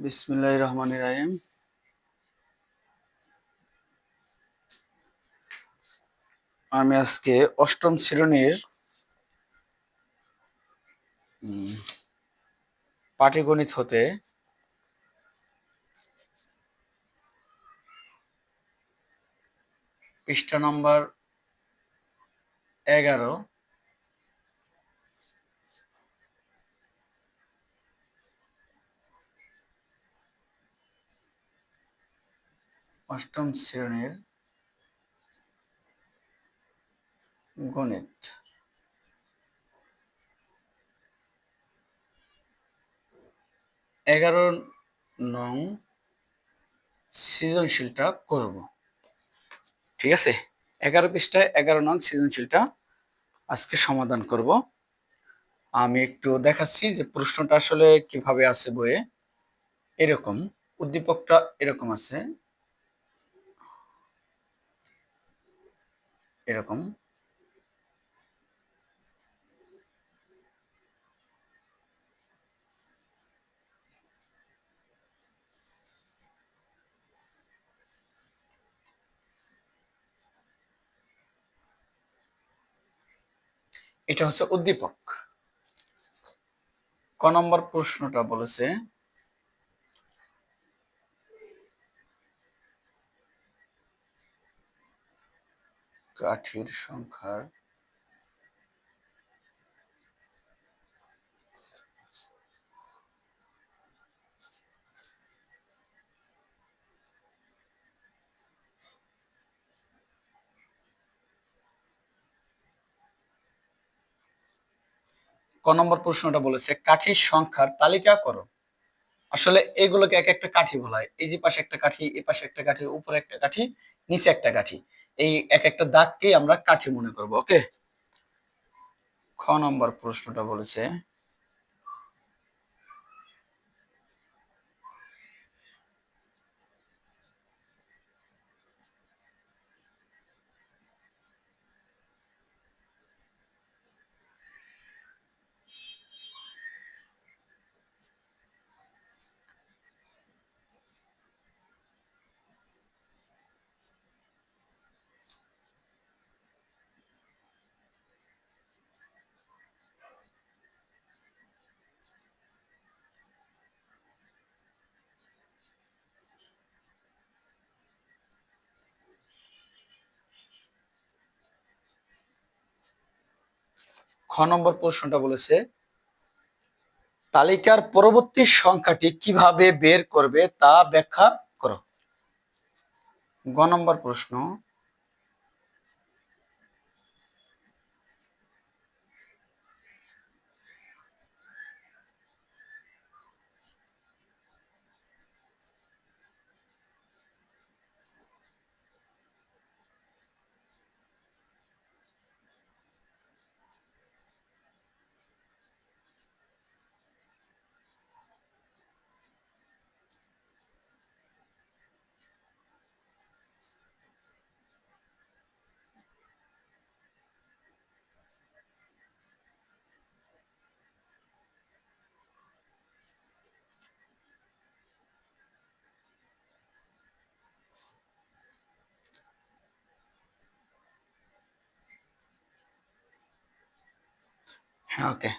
বিসমিল্লাহ রহমান রাহিম। আমি আজকে অষ্টম শ্রেণির পাটিগণিত হতে পৃষ্ঠা নম্বর এগারো অষ্টম শ্রেণির গণিত। এগারো নং সৃজনশীলটা করব। ঠিক আছে? এগারো পৃষ্ঠায় এগারো নং সৃজনশীলটা আজকে সমাধান করব। আমি একটু দেখাচ্ছি যে প্রশ্নটা আসলে কীভাবে আছে বইয়ে। এরকম, উদ্দীপকটা এরকম আছে। এরকম। এটা হচ্ছে উদ্দীপক। ক নম্বর প্রশ্নটা বলেছে কাঠির সংখ্যার ক নম্বর প্রশ্নটা বলেছে, কাঠির সংখ্যার তালিকা করো। আসলে এগুলোকে এক একটা কাঠি বলা হয়। এই যে পাশে একটা কাঠি, এ পাশে একটা কাঠি, উপরে একটা কাঠি, নিচে একটা কাঠি। এই এক একটা দাগকে আমরা কাঠি মনে করব ওকে খ নম্বর প্রশ্নটা বলেছে খ নম্বর প্রশ্নটা বলেছে, তালিকার পরবর্তী সংখ্যাটি কীভাবে বের করবে তা ব্যাখ্যা করো। গ নম্বর প্রশ্ন ওকে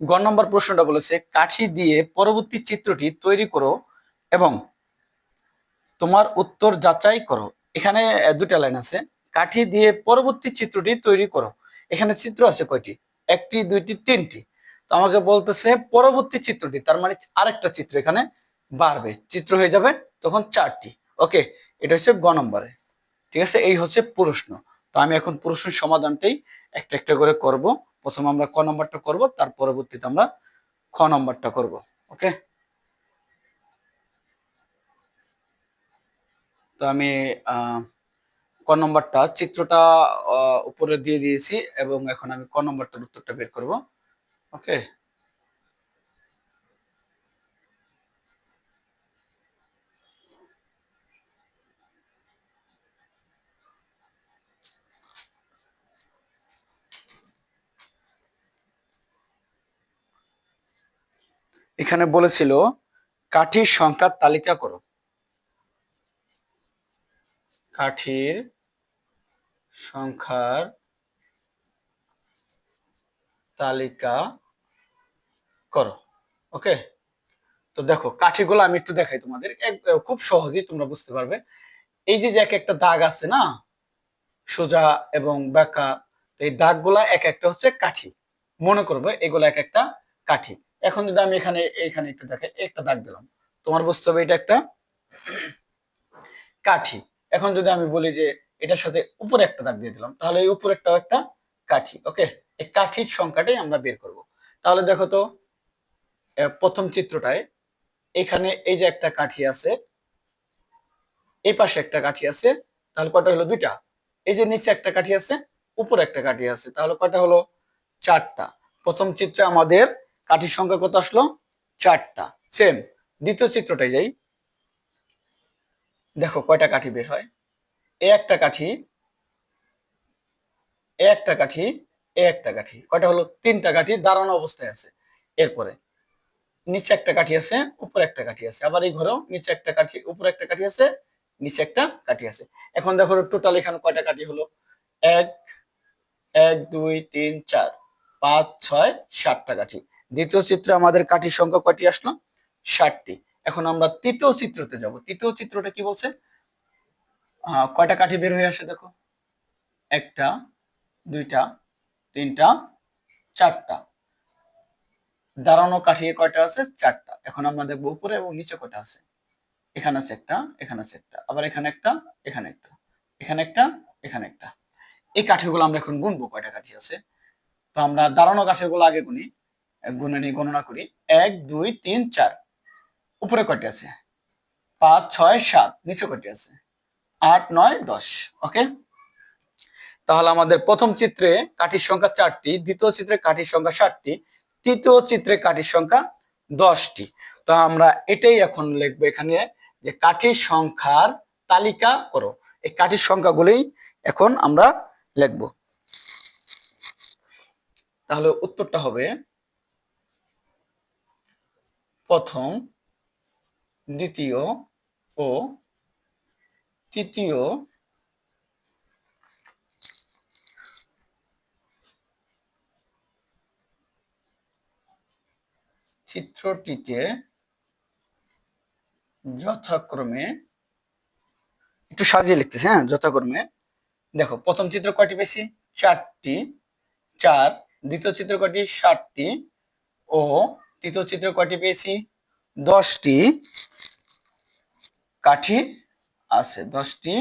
গ নম্বর প্রশ্নটা বলেছে, কাঠি দিয়ে পরবর্তী চিত্রটি তৈরি করো এবং তোমার উত্তর যাচাই করো। এখানে দুটা লাইন আছে। কাঠি দিয়ে পরবর্তী চিত্রটি তৈরি করো। এখানে চিত্র আছে কয়টি? একটি, দুইটি, তিনটি। তো আমাকে বলতেছে পরবর্তী চিত্রটি, তার মানে আরেকটা চিত্র এখানে বাড়বে। চিত্র হয়ে যাবে তখন চারটি। ওকে এটা হচ্ছে গ নম্বরে ঠিক আছে? এই হচ্ছে প্রশ্ন। তো আমি এখন প্রশ্নের সমাধানটাই একটা একটা করে করব। প্রথম আমরা ক নম্বরটা করব, তার পরবর্তীতে আমরা খ নম্বরটা করব, ওকে? তো আমি ক নম্বরটা, চিত্রটা উপরে দিয়ে দিয়েছি এবং এখন আমি ক নম্বরটার উত্তরটা বের করব, ওকে? এখানে বলেছিল, কাঠির সংখ্যার তালিকা করো। কাঠির সংখ্যার তালিকা করো। ওকে? তো দেখো, কাঠিগুলো আমি একটু দেখাই তোমাদের। খুব সহজেই তোমরা বুঝতে পারবে। এই যে এক একটা দাগ আছে না, সোজা এবং বাঁকা এই দাগগুলা এক একটা হচ্ছে কাঠি। মনে করবে, এগুলো এক একটা কাঠি। এখন যদি আমি এখানে এখানে একটু দেখাই একটা দাগ দিলাম। তোমার বুঝতে হবে এটা একটা কাঠি। এখন যদি আমি বলি যে এটার সাথে উপরে একটা দাগ দিয়ে দিলাম, তাহলে এই উপরেরটাও একটা কাঠি, ওকে? এই কাঠির সংখ্যাটাই আমরা বের করব। তাহলে দেখো তো প্রথম চিত্রটায় এখানে এই যে একটা কাঠি আছে, এই পাশে একটা কাঠি আছে, তাহলে কটা হলো? দুইটা। এই যে নিচে একটা কাঠি আছে, উপরে একটা কাঠি আছে, তাহলে কটা হলো? চারটা। প্রথম চিত্রে আমাদের কাঠির সংখ্যা কত আসলো? চারটা। সেম দ্বিতীয় চিত্রটায় যাই। দেখো কয়টা কাঠি বের হয়? একটা কাঠি একটা কাঠি একটা কাঠি। কয়টা হলো? তিনটা কাঠি দাঁড়ানো অবস্থায় আছে। এরপরে নিচে একটা কাঠি আছে, উপরে একটা কাঠি আছে। আবার এই ঘরেও নিচে একটা কাঠি, উপরে একটা কাঠি আছে, নিচে একটা কাঠি আছে। এখন দেখো টোটাল এখানে কয়টা কাঠি হলো? এক এক, দুই, তিন, চার, পাঁচ, ছয়, সাতটা কাঠি। দ্বিতীয় চিত্রে আমাদের কাঠির সংখ্যা কয়টি আসলো? ষাটটি। এখন আমরা তৃতীয় চিত্রতে যাব। তৃতীয় চিত্রটা কি বলছে? কয়টা কাঠি বের হয়ে আসে দেখো? একটা, দুইটা, তিনটা, চারটা। দাঁড়ানো কাঠি কয়টা আছে? চারটা। এখন আমরা দেখব উপরে এবং নিচে কয়টা আছে? এখানে আছে একটা, এখানে আছে একটা। আবার এখানে একটা এখানে একটা। এখানে একটা এখানে একটা। এই কাঠিগুলো আমরা এখন গুনবো কয়টা কাঠি আছে? তো আমরা দাঁড়ানো কাঠিগুলো আগে গুনি। গুনে নিয়ে গণনা করি, এক, দুই, তিন, চার। উপরে কয়টি আছে? পাঁচ, ছয়, সাত। নিচে কয়টি আছে? আট, নয়, দশ। ওকে? তাহলে আমাদের প্রথম চিত্রে কাঠির সংখ্যা চারটি, দ্বিতীয় চিত্রে কাঠির সংখ্যা ষাটটি, তৃতীয় চিত্রে কাঠির সংখ্যা দশটি। তো আমরা এটাই এখন লিখব এখানে যে কাঠির সংখ্যার তালিকা করো। এই কাঠির সংখ্যাগুলোই এখন আমরা লিখব। তাহলে উত্তরটা হবে প্রথম, দ্বিতীয় ও তৃতীয় চিত্রটিতে যথাক্রমে একটু সাজিয়ে লিখতেছি হ্যাঁ যথাক্রমে। দেখো, প্রথম চিত্র কয়টি পেয়েছি? চারটি, চার, দ্বিতীয় চিত্র কয়টি? ষাটটি ও তৃতীয় চিত্র কয়টি পেয়েছি? দশটি কাঠি আছে, দশটি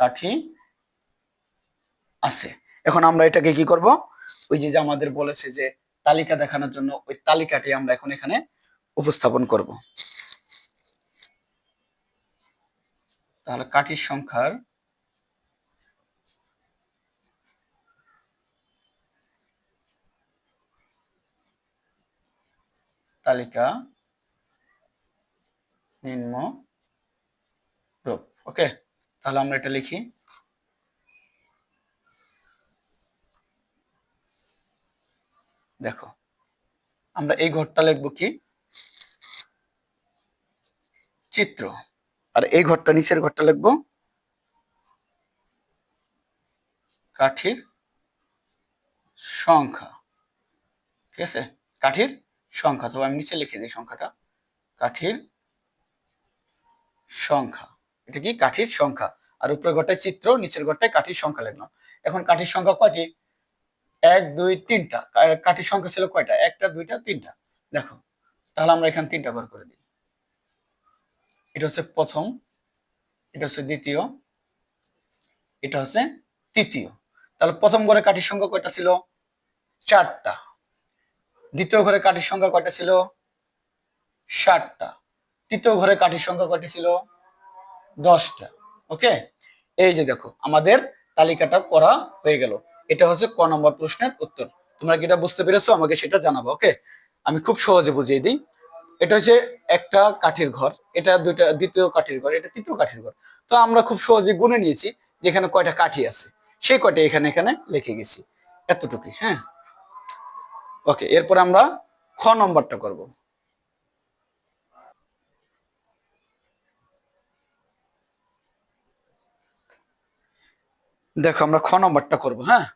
কাঠি আছে। এখন আমরা এটাকে কি করব? ওই যে যে আমাদের বলেছে যে তালিকা দেখানোর জন্য ওই তালিকাটি আমরা এখন এখানে উপস্থাপন করব। তাহলে কাঠির সংখ্যার তালিকা নিম্ন রূপ। ওকে, তাহলে আমরা এটা লিখি। দেখো, আমরা এই ঘরটা লিখব কি? চিত্র। আর এই ঘরটা, নিচের ঘরটা লিখব? কাঠির সংখ্যা। ঠিক আছে? কাঠির সংখ্যা, তো আমি নিচে লিখে দিই সংখ্যাটা। কাঠির সংখ্যা, এটা কি? কাঠির সংখ্যা। আর উপরের ঘরটায় চিত্র, নিচের ঘরটায় কাঠির সংখ্যা লিখলাম। এখন কাঠির সংখ্যা কয়টি? এক, দুই, তিনটা। কাঠির সংখ্যা ছিল কয়টা? একটা, দুইটা, তিনটা। দেখো, তাহলে আমরা এখানে তিনটা বার করে দিই। এটা হচ্ছে প্রথম, এটা হচ্ছে দ্বিতীয়, এটা হচ্ছে তৃতীয়। তাহলে প্রথম ঘরে কাঠির সংখ্যা কয়টা ছিল? চারটা। দ্বিতীয় ঘরে কাঠির সংখ্যা কয়টা ছিল? ষাটটা। তৃতীয় ঘরে কাঠির সংখ্যা কয়টা ছিল? দশটা। ওকে? এই যে দেখো, আমাদের তালিকাটা করা হয়ে গেল। এটা হচ্ছে ক নম্বর প্রশ্নের উত্তর। তোমরা কি এটা বুঝতে পেরেছ? আমাকে সেটা জানাব, ওকে? আমি খুব সহজে বুঝিয়ে দিই। এটা হচ্ছে একটা কাঠের ঘর, এটা দুইটা দ্বিতীয় কাঠের ঘর, এটা তৃতীয় কাঠের ঘর। তো আমরা খুব সহজে গুনে নিয়েছি যে এখানে কয়টা কাঠি আছে। সেই কয়টা এখানে এখানে লিখে গেছি। এতটুকুই হ্যাঁ? ওকে এরপরে আমরা খ নম্বরটা করব। দেখো, আমরা খ নম্বরটা করব হ্যাঁ?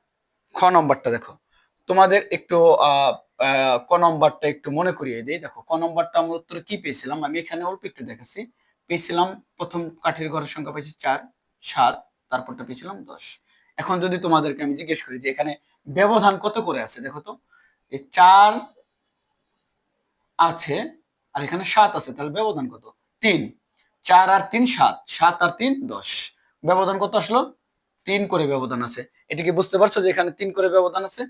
খ নম্বরটা দেখো। তোমাদের একটু ক নম্বরটা একটু মনে করিয়ে দিই। দেখো, ক নম্বরটা আমরা উত্তরে কি পেয়েছিলাম? আমি এখানে অল্প একটু দেখাচ্ছি। পেয়েছিলাম, প্রথম কাঠের ঘরের সংখ্যা পেয়েছি চার, সাত, তারপরটা পেয়েছিলাম দশ। এখন যদি তোমাদেরকে আমি জিজ্ঞেস করি যে এখানে ব্যবধান কত করে আছে, দেখো তো? এই চার আছে, আর এখানে সাত আছে, তাহলে ব্যবধান কত? তিন। চার আর তিন, সাত। সাত আর তিন, দশ। ব্যবধান কত আসলো? তিন করে ব্যবধান আছে। এটা বুঝতে পারছ যে এখানে তিন করে ব্যবধান আছে?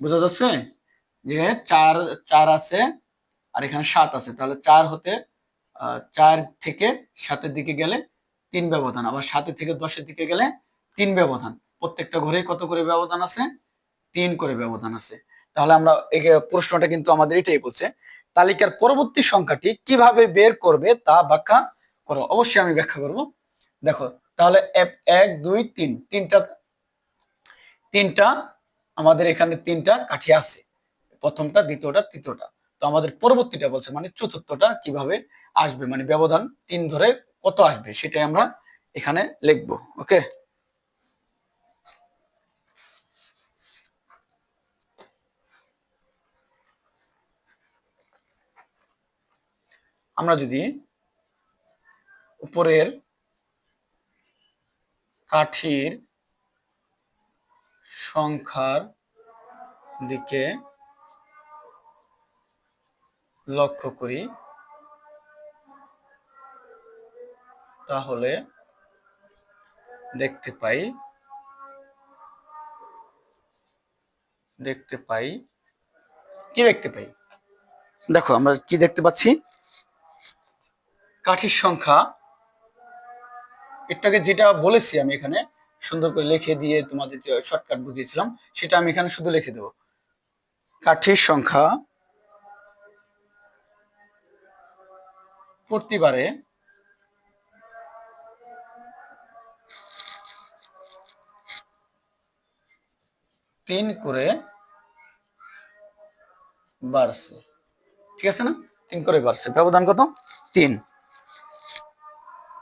বোঝা যাচ্ছে? যে চার চার আছে, আর এখানে সাত আছে। তাহলে চার হতে চার থেকে সাতের দিকে গেলে তিন ব্যবধান। আবার সাতের থেকে দশের দিকে গেলে তিন ব্যবধান। প্রত্যেকটা ঘরে কত করে ব্যবধান আছে? তিন করে ব্যবধান আছে। তাহলে আমরা প্রশ্নটা কিন্তু আমাদের এটাই বলছে, তালিকার পরবর্তী সংখ্যাটি কীভাবে বের করবে তা ব্যাখ্যা করো। অবশ্যই আমি ব্যাখ্যা করব। দেখো, তাহলে এক, দুই, তিন, তিনটা তিনটা, আমাদের এখানে তিনটা কাঠি আছে, প্রথমটা, দ্বিতীয়টা, তৃতীয়টা। তো আমাদের পরবর্তীটা বলছে মানে চতুর্থটা কীভাবে আসবে মানে ব্যবধান তিন ধরে কত আসবে সেটাই আমরা এখানে লিখব, ওকে? আমরা যদি উপরের কাঠির সংখ্যার দিকে লক্ষ্য করি, তাহলে দেখতে পাই দেখতে পাই, কি দেখতে পাই? দেখো, আমরা কি দেখতে পাচ্ছি? কাঠির সংখ্যা এটাকে যেটা বলেছি আমি এখানে, সুন্দর করে লিখে দিয়ে তোমাদের শর্টকাট বুঝিয়েছিলাম, সেটা আমি এখানে শুধু লিখে দেব। কাঠির সংখ্যা প্রতিবারে তিন করে বাড়ছে। ঠিক আছে না? তিন করে বাড়ছে। ব্যবধান কত? তিন।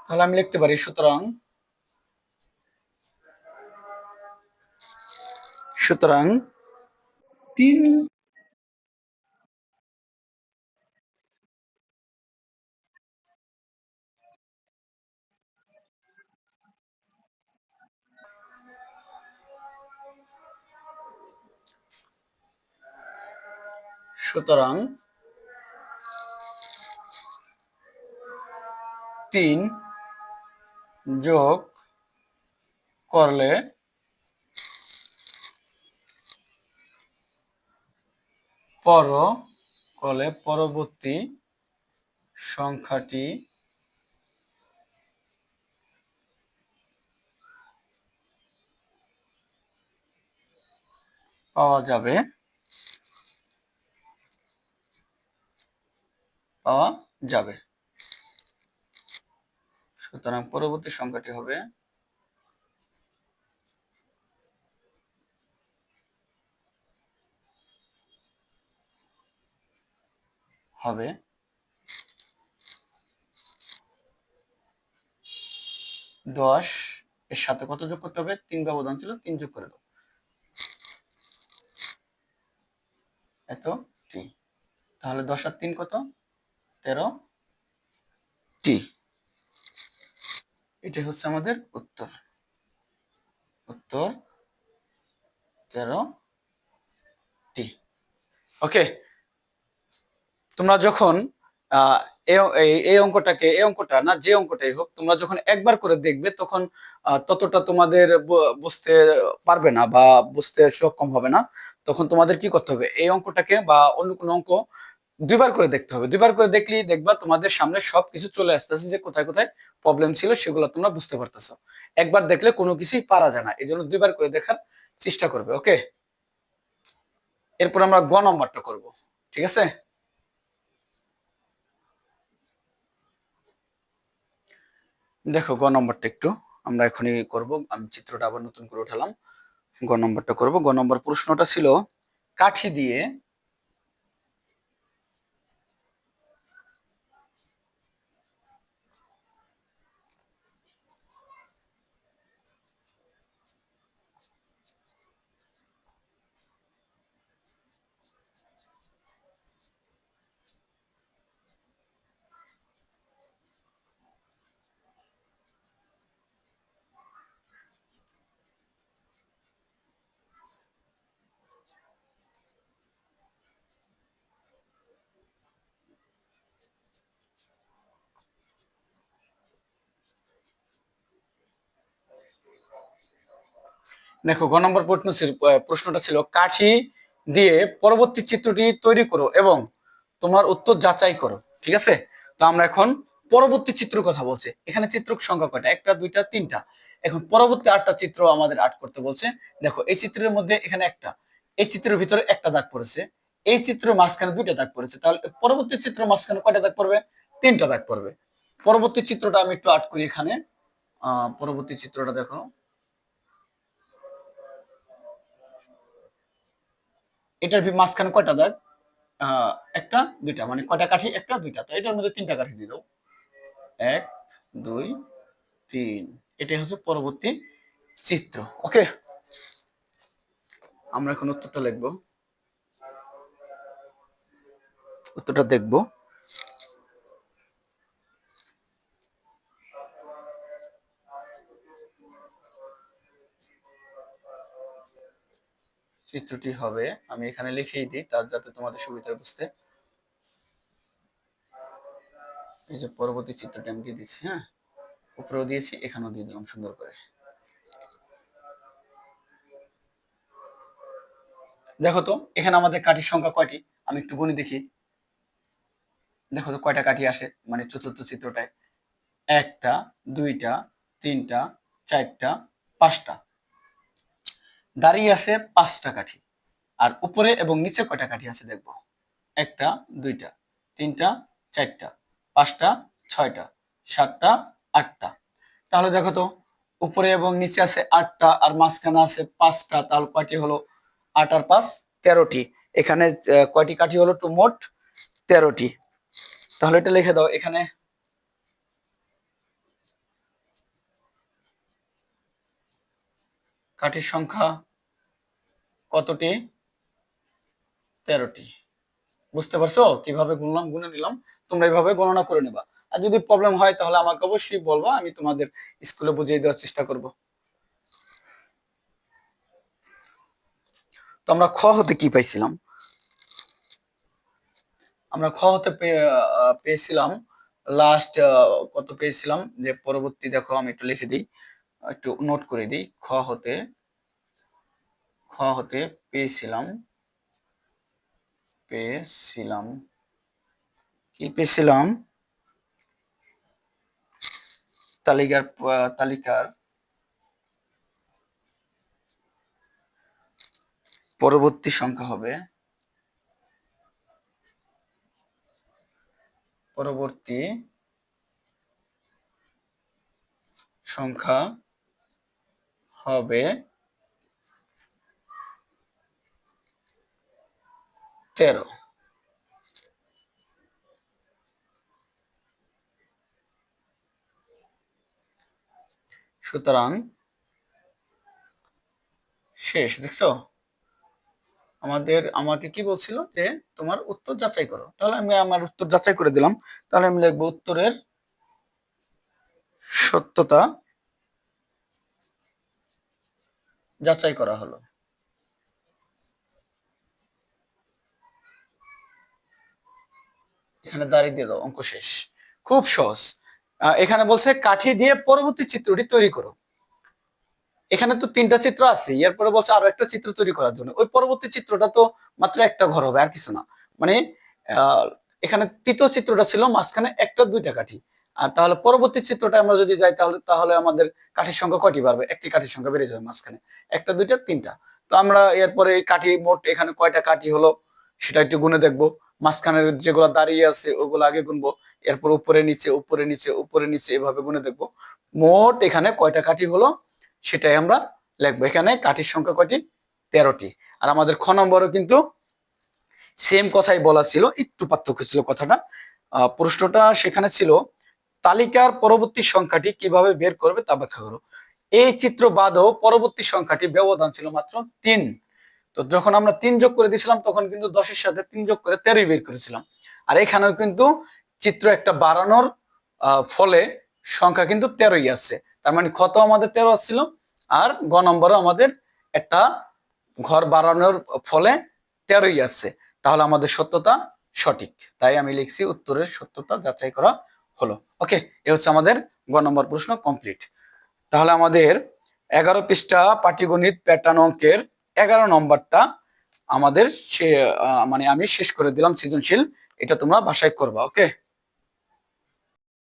তাহলে আমি লিখতে পারি সুতরাং সুতরাং তিন সুতরাং তিন যোগ করলে পর কলে পরবর্তী সংখ্যাটি পাওয়া যাবে। পাওয়া যাবে। সুতরাং পরবর্তী সংখ্যাটি হবে হবে দশ। এর সাথে কত যোগ করতে হবে? তিন ব্যবধান ছিল, তিন যোগ করে দাও। এত টি। তাহলে দশ আর তিন কত? তেরো টি। এটাই হচ্ছে আমাদের উত্তর। উত্তর তেরো টি। ওকে তোমরা যখন এই- অঙ্কটাকে, এই অঙ্কটা না, যে অঙ্কটাই হোক, তোমরা যখন একবার করে দেখবে, তখন ততটা তোমাদের বুঝতে পারবে না বা বুঝতে সক্ষম হবে না। তখন তোমাদের কি করতে হবে? এই অঙ্কটাকে বা অন্য কোনো অঙ্ক দুইবার করে দেখতে হবে। দুইবার করে দেখলেই দেখবা তোমাদের সামনে সবকিছু চলে আসতেছে যে কোথায় কোথায় প্রবলেম ছিল সেগুলো তোমরা বুঝতে পারতেছো। একবার দেখলে কোনো কিছুই পারা যায় না। এই জন্য দুইবার করে দেখার চেষ্টা করবে, ওকে? এরপর আমরা গ নম্বরটা করব, ঠিক আছে? দেখো, গ নম্বরটা একটু আমরা এখনই করব। আমি চিত্রটা আবার নতুন করে উঠালাম। গ নম্বরটা করব। গ নম্বর প্রশ্নটা ছিল, কাঠি দিয়ে দেখো গ নম্বর প্রশ্ন প্রশ্নটা ছিল, কাঠি দিয়ে পরবর্তী চিত্রটি তৈরি করো এবং তোমার উত্তর যাচাই করো, ঠিক আছে? তো আমরা এখন পরবর্তী চিত্র কথা বলছে। এখানে চিত্র সংখ্যা কয়টা? একটা, দুইটা, তিনটা। এখন পরবর্তী আটটা চিত্র আমাদের আট করতে বলছে। দেখো, এই চিত্রের মধ্যে এখানে একটা, এই চিত্রের ভিতরে একটা দাগ পড়েছে। এই চিত্রের মাঝখানে দুইটা দাগ পড়েছে। তাহলে পরবর্তী চিত্র মাঝখানে কয়টা দাগ পড়বে? তিনটা দাগ পড়বে। পরবর্তী চিত্রটা আমি একটু আট করি এখানে। আহ, পরবর্তী চিত্রটা দেখো। এটার মাঝখানে কয়টা দাগ? একটা, দুইটা মানে কয়টা কাঠি? একটা, দুইটা। তো এটার মধ্যে তিনটা কাঠি দিয়ে দাও। এক, দুই, তিন। এটাই হচ্ছে পরবর্তী চিত্র। ওকে? আমরা এখন উত্তরটা লিখব। উত্তরটা দেখব। চিত্রটি হবে। আমি এখানে লিখেই দিই, তার যাতে তোমাদের সুবিধা বুঝতে। এই যে পরবর্তী চিত্রটি আমি দিয়ে দিচ্ছি হ্যাঁ? উপরেও দিয়েছি, এখানেও দিয়ে দিলাম সুন্দর করে। দেখো তো, এখানে আমাদের কাঠির সংখ্যা কয়টি? আমি একটু গুণে দেখি। দেখো তো কয়টা কাঠি আসে মানে চতুর্থ চিত্রটায়? একটা, দুইটা, তিনটা, চারটা, পাঁচটা। দাঁড়িয়ে আছে পাঁচটা কাঠি। আর উপরে এবং নিচে কয়টা কাঠি আছে দেখব। একটা, দুইটা, তিনটা, চারটা, পাঁচটা, ছয়টা, সাতটা, আটটা। তাহলে দেখো তো, উপরে এবং নিচে আছে আটটা আর মাঝখানে আছে পাঁচটা। তাহলে কয়টি হলো? আট আর পাঁচ, তেরোটি। এখানে কয়টি কাঠি হলো? টু মোট তেরোটি। তাহলে এটা লিখে দাও এখানে। কাঠির সংখ্যা কতটি? তেরোটি। বুঝতে পারছ? কীভাবে গুনলাম, গুনে নিলাম, তোমরা এইভাবে গণনা করে নেবা। আর যদি প্রবলেম হয়, তাহলে আমাকে অবশ্যই বলবা, আমি তোমাদের স্কুলে বুঝিয়ে দেওয়ার চেষ্টা করব। তো আমরা খ হতে কি পাইছিলাম? আমরা খ হতে পেয়েছিলাম লাস্ট কত পেয়েছিলাম? যে পরবর্তী দেখো, আমি একটু লিখে দিই। একটু নোট করে দিই। খ হতে খ হতে পেয়েছিলাম। পেয়েছিলাম। কি পেয়েছিলাম? তালিকার তালিকার পরবর্তী সংখ্যা হবে। পরবর্তী সংখ্যা হবে তেরো। সুতরাং শেষ, দেখছ? আমাদের, আমাকে কি বলছিল যে তোমার উত্তর যাচাই করো। তাহলে আমি আমার উত্তর যাচাই করে দিলাম। তাহলে আমি লিখব উত্তরের সত্যতা যাচাই করা হলো। এখানে দাঁড়িয়ে দিয়ে দাও, অঙ্ক শেষ। খুব সহজ। এখানে বলছে, কাঠি দিয়ে পরবর্তী চিত্রটি তৈরি করো। এখানে তো তিনটা চিত্র আছে, এরপরে বলছে আরও একটা চিত্র তৈরি করার জন্য। ওই পরবর্তী চিত্রটা তো মাত্র একটা ঘর হবে, আর কিছু না। মানে এখানে তৃতীয় চিত্রটা ছিল মাঝখানে একটা দুইটা কাঠি। আর তাহলে পরবর্তী চিত্রটা আমরা যদি যাই, তাহলে তাহলে আমাদের কাঠির সংখ্যা কয়টি বাড়বে? একটি কাঠির সংখ্যা বেড়ে যাবে মাঝখানে। একটা, দুইটা, তিনটা। তো আমরা এরপরে এই কাঠি মোট এখানে কয়টা কাঠি হলো সেটা একটু গুনে দেখব। মাঝখানের যেগুলো দাঁড়িয়ে আছে, ওগুলো আগে গুনবো। এরপর উপরে, নিচে উপরে নিচে উপরে, নিচে এভাবে গুনে দেখব। মোট এখানে কয়টা কাঠি হলো সেটাই আমরা লিখব। এখানে কাঠির সংখ্যা কয়টি? তেরোটি। আর আমাদের খ নম্বরও কিন্তু সেম কথাই বলা ছিল। একটু পার্থক্য ছিল কথাটা। প্রশ্নটা সেখানে ছিল তালিকার পরবর্তী সংখ্যাটি কীভাবে বের করবে তা ব্যাখ্যা করো। এই চিত্র বাদও পরবর্তী সংখ্যাটি ব্যবধান ছিল মাত্র তিন। তো যখন আমরা তিন যোগ করে দিয়েছিলাম, তখন কিন্তু দশের সাথে তিন যোগ করে তেরোই বের করেছিলাম। আর এখানেও কিন্তু চিত্র একটা বাড়ানোর ফলে সংখ্যা কিন্তু তেরোই আসছে তার মানে ক্ষত আমাদের তেরো আসছিল আর গ নম্বরও আমাদের একটা ঘর বাড়ানোর ফলে তেরোই আসছে তাহলে আমাদের সত্যতা সঠিক। তাই আমি লিখছি উত্তরের সত্যতা যাচাই করা হলো। ওকে এ হচ্ছে আমাদের গ নম্বর প্রশ্ন কমপ্লিট তাহলে আমাদের এগারো পৃষ্ঠা পাটিগণিত প্যাটার্ন অঙ্কের এগারো নম্বরটা আমাদের মানে আমি শেষ করে দিলাম সৃজনশীল। এটা তোমরা বাসায় করবা ওকে